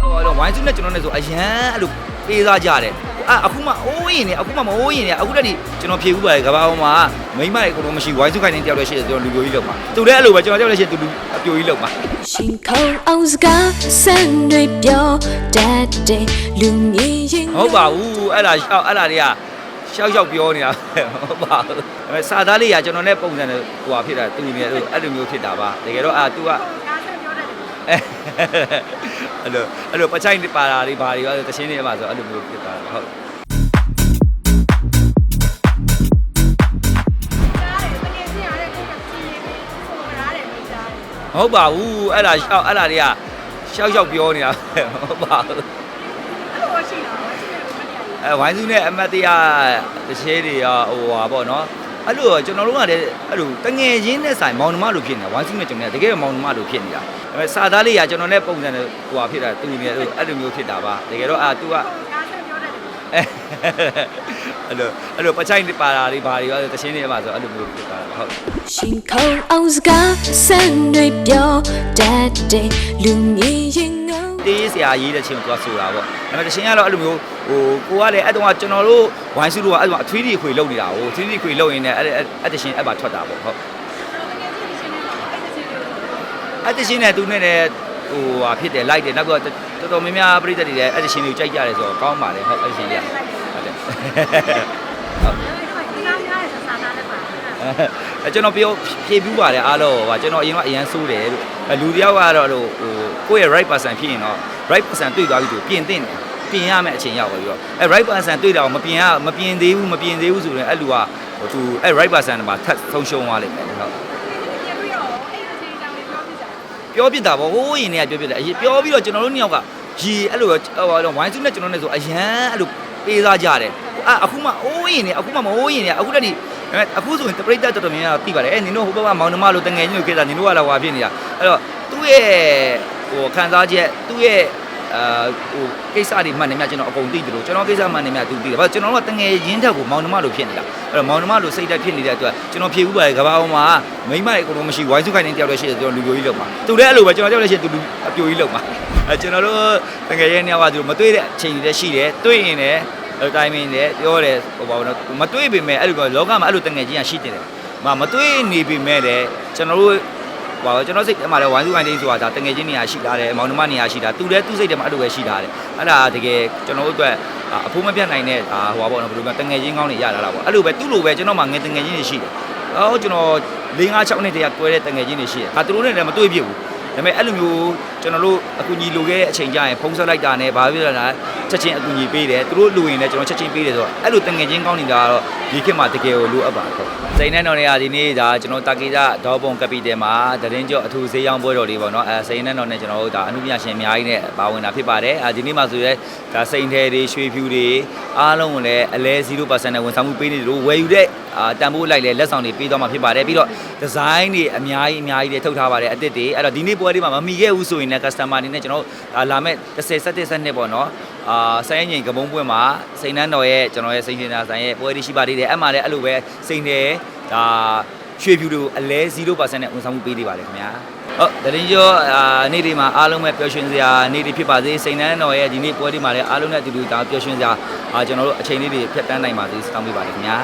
ဟိုတော့ဝိုင်းစုနဲ့ကျွန်တော်နဲ့ဆိုအရန်အဲ့လိုပေးစားကြတယ်အာအခုမှအိုးရင်နေအခုမှမအိုးရင်နေအခုတည်းကကျွန်တော်ဖြေဦးပါတယ်ကဘာပေါ်မှာမိမရေအကုန်လုံးမရှိဝိုင်းစုခိုင်နေတယောက်လည်းရှိတယ်ကျွန်တော်လူပြိုကြီးလောက်ပါသူလည်းအဲ့လိုပဲကျွန်တော်တယောက်လည်းရှိတယ်သူလူအပြိုကြီးလောက်ပါရှင်ခုံအောင်စကားဆန်တွေပြောတတ်တဲ့လူမြင်ရင်ဟုတ်ပါဘူးအဲ့ဒါရှောက်အဲ့ဒါတွေကရှောက်ရှောက်ပြောနေတာပဲဟုတ်ပါဘူးဒါပေမဲ့စာသားလေးကကျွန်တော်နဲ့ပုံစံနဲ့ဟိုဟာဖြစ်တာသူနေအဲ့လိုအဲ့လိုမျိုးဖြစ်တာပါတကယ်တော့အာ तू က အဲ့လိုအဲ့လိုပချိုင်ပါတာတွေဘာတွေရောတချင်းတွေပါဆိုအဲ့လိုမျိုးဖြစ်တာဟုတ်ဟုတ်ပါဘူးအဲ့ဒါရှောက်အဲ့ဒါတွေကရှောက်ရှောက်ပြောနေတာပဲဟုတ်ပါဘူးအဲဝိုင်းစုနဲ့အမတ်တရားတစ်ချဲတွေရောဟိုဟာပေါ့နော် အဲ့လိုကျွန်တော်တို့ကလည်းအဲ့လိုတငယ်ချင်းနဲ့ဆိုင်မောင်နှမလိုဖြစ်နေတာဝိုင်းစုနဲ့ကျွန်တော်တကယ်မောင်နှမလိုဖြစ်နေတာဒါပေမဲ့စာသားလေးကကျွန်တော်နဲ့ပုံစံနဲ့ဟိုဟာဖြစ်တာသူနေအဲ့လိုအဲ့လိုမျိုးဖြစ်တာပါတကယ်တော့အာ तू ကအဲအဲ့လိုအဲ့လိုပချိုင်ပါတာတွေဘာတွေရောတချင်းတွေပါဆိုအဲ့လိုမျိုးဖြစ်တာဟုတ်ရှင်ခုံအောင်စကားဆန်တွေပြောတတ်တဲ့လူမြင်ရင်ငုံ တေးဆရာရေးတဲ့ချင်းကိုသူကဆိုတာပေါ့ဒါပေမဲ့တချင်းကတော့အဲ့လိုမျိုးဟိုကိုကလည်းအဲ့တုန်းကကျွန်တော်တို့ဝိုင်းစုတို့ကအဲ့တုန်းကအထွေးတီခွေလုံနေတာဟိုထွေးတီခွေလုံရင်လည်းအဲ့အဲ့တချင်းအဲ့ပါထွက်တာပေါ့ဟုတ်အဲ့တချင်းနဲ့သူနဲ့လည်းဟိုဟာဖြစ်တယ်လိုက်တယ်နောက်ကတော်တော်များများပြိတ္တတွေလည်းအဲ့တချင်းတွေကိုကြိုက်ကြတယ်ဆိုတော့ကောင်းပါတယ်ဟုတ်အဲ့တချင်းတွေကဟုတ်တယ် အဲကျွန်တော်ပြောဖြေပြီးပါတယ်အားလုံးဟိုကျွန်တော်အရင်ကအရန်ဆိုးတယ်လို့လူတယောက်ကတော့ဟိုကိုယ့်ရဲ့ right person ဖြစ်ရင်တော့ right person တွေ့သွားပြီဆိုပြင်တင်တယ်ပြင်ရမယ့်အချိန်ရောက်ပါပြီတော့အဲ right person တွေ့တာကိုမပြင်ရမပြင်သေးဘူးမပြင်သေးဘူးဆိုရင်အဲ့လူကဟိုသူအဲ right person မှာထပ်ဆုံးရှုံးသွားလိမ့်မယ်ဟုတ်ပြောပြတာပေါ့ဟိုးရင်တွေကပြောပြတယ်အရင်ပြောပြီးတော့ကျွန်တော်တို့နှစ်ယောက်ကရီအဲ့လိုဟိုဝိုင်းစုနဲ့ကျွန်တော်နဲ့ဆိုအရန်အဲ့လိုပေးစားကြတယ်အာအခုမှအိုးရင်နေအခုမှမအိုးရင်နေအခုတည်းက အခုဆိုရင်တပရိသတ်တော်တော်များများသိပါတယ်အဲနင်တို့ဟိုဘက်ကမောင်နှမလို့တငယ်ချင်းလို့ခေတာနင်တို့ကလည်းဟွာဖြစ်နေတာအဲ့တော့သူ့ရဲ့ဟိုခံစားချက်သူ့ရဲ့အာဟိုကိစ္စတွေမှန်တယ်များကျွန်တော်အကုန်သိတယ်လို့ကျွန်တော်ကိစ္စမှန်တယ်များသူသိတယ်ဘာကျွန်တော်တို့ကတငယ်ချင်းတက်ကိုမောင်နှမလို့ဖြစ်နေတာအဲ့တော့မောင်နှမလို့စိတ်တက်ဖြစ်နေတဲ့အတွက်ကျွန်တော်ဖြေဦးပါတယ်ကဘာအောင်မှာမိမရေအကုန်လုံးမရှိဝိုင်းစုခိုင်နေတယောက်လည်းရှိတယ်ကျွန်တော်လူပြိုကြီးလောက်ပါသူလည်းအဲ့လိုပဲကျွန်တော်တယောက်လည်းရှိတယ်သူလူအပြိုကြီးလောက်ပါအဲကျွန်တော်တို့တငယ်ချင်းတွေကသူမတွေ့တဲ့အချိန်တွေလည်းရှိတယ်တွေ့ရင်လည်း အဲ့တိုင်းမင်းလည်းပြောတယ်ဟိုပါဘောနော်မတွေ့ပေမဲ့အဲ့လိုလောကမှာအဲ့လိုတငယ်ချင်းကရှိတယ်မမတွေ့နေပေမဲ့လည်းကျွန်တော်တို့ဟောကျွန်တော်စိတ်ထဲမှာလည်းဝိုင်းစုခိုင်တင်းဆိုတာဒါတငယ်ချင်းနေရာရှိတာတယ်မောင်နှမနေရာရှိတာသူလည်းသူ့စိတ်ထဲမှာအဲ့လိုပဲရှိတာတယ်အဲ့ဒါတကယ်ကျွန်တော်တို့အတွက်အဖိုးမပြတ်နိုင်တဲ့ဒါဟိုပါဘောနော်ဘယ်လိုလဲတငယ်ချင်းကောင်းတွေရလာတာပေါ့အဲ့လိုပဲသူ့လိုပဲကျွန်တော်မှငယ်တငယ်ချင်းတွေရှိတယ်အော်ကျွန်တော်၄၅6နှစ်တည်းကတွဲတဲ့တငယ်ချင်းတွေရှိတယ်ဟာသူတို့နဲ့လည်းမတွေ့ပြဘူး ဒါပေမဲ့အဲ့လိုမျိုးကျွန်တော်တို့အကူအညီလိုခဲ့တဲ့အချိန်ကျရင်ဖုံးဆက်လိုက်တာနဲ့ဘာဖြစ်လဲလားချက်ချင်းအကူအညီပေးတယ်သူတို့လိုရင်လည်းကျွန်တော်ချက်ချင်းပေးတယ်ဆိုတော့အဲ့လိုတငယ်ချင်းကောင်းနေတာကတော့ဒီခေတ်မှာတကယ်ကိုလိုအပ်ပါတော့စိန်နဲ့တော်တွေကဒီနေ့ဒါကျွန်တော်တာကီတာဒေါ်ပုံကပီတယ်မှာတရင်ကျော်အထူးဈေးရောင်းပွဲတော်လေးပေါ့နော်အဲစိန်နဲ့တော်နဲ့ကျွန်တော်တို့ဒါအမှုပညာရှင်အများကြီးနဲ့ပါဝင်တာဖြစ်ပါတယ်အဲဒီနေ့မှာဆိုရဲဒါစိန်ထဲတွေရွှေဖြူတွေ အားလုံးကိုလည်းအလဲ0%နဲ့ဝန်ဆောင်မှုပေးနေတယ်လို့ဝယ်ယူတဲ့အာတန်ဖိုးလိုက်လဲလက်ဆောင်တွေပေးသွားမှာဖြစ်ပါတယ်ပြီးတော့ဒီဇိုင်းတွေအများကြီးအများကြီးတွေထုတ်ထားပါတယ်အစ်စ်တွေအဲ့တော့ဒီနေ့ပွဲလေးမှာမမီခဲ့ဘူးဆိုရင်လည်း customer အနေနဲ့ကျွန်တော်တို့လာမဲ့30 17 17ပေါ့နော်အာဆိုင်ငိန်ကပုံးပွဲမှာစိန်နန်းတော်ရဲ့ကျွန်တော်ရဲ့စိန်ရှင်သာဆိုင်ရဲ့ပွဲလေးရှိပါသေးတယ်အဲ့မှာလည်းအဲ့လိုပဲစိန်တယ်ဒါရွှေဖြူတွေကိုအလဲ0%နဲ့ဝန်ဆောင်မှုပေးသေးပါတယ်ခင်ဗျာ ဟုတ်တရင်ကျော်အာနေ့ဒီမှာအားလုံးပဲပျော်ရွှင်စရာနေ့တွေဖြစ်ပါစေစိန်နန်းတော်ရဲ့ဒီနေ့ပွဲဒီမှာလည်းအားလုံးနဲ့အတူတူဒါပျော်ရွှင်စရာအာကျွန်တော်တို့အချိန်လေးတွေဖြတ်တန်းနိုင်ပါစေတောင်းပေးပါတယ်ခင်ဗျာ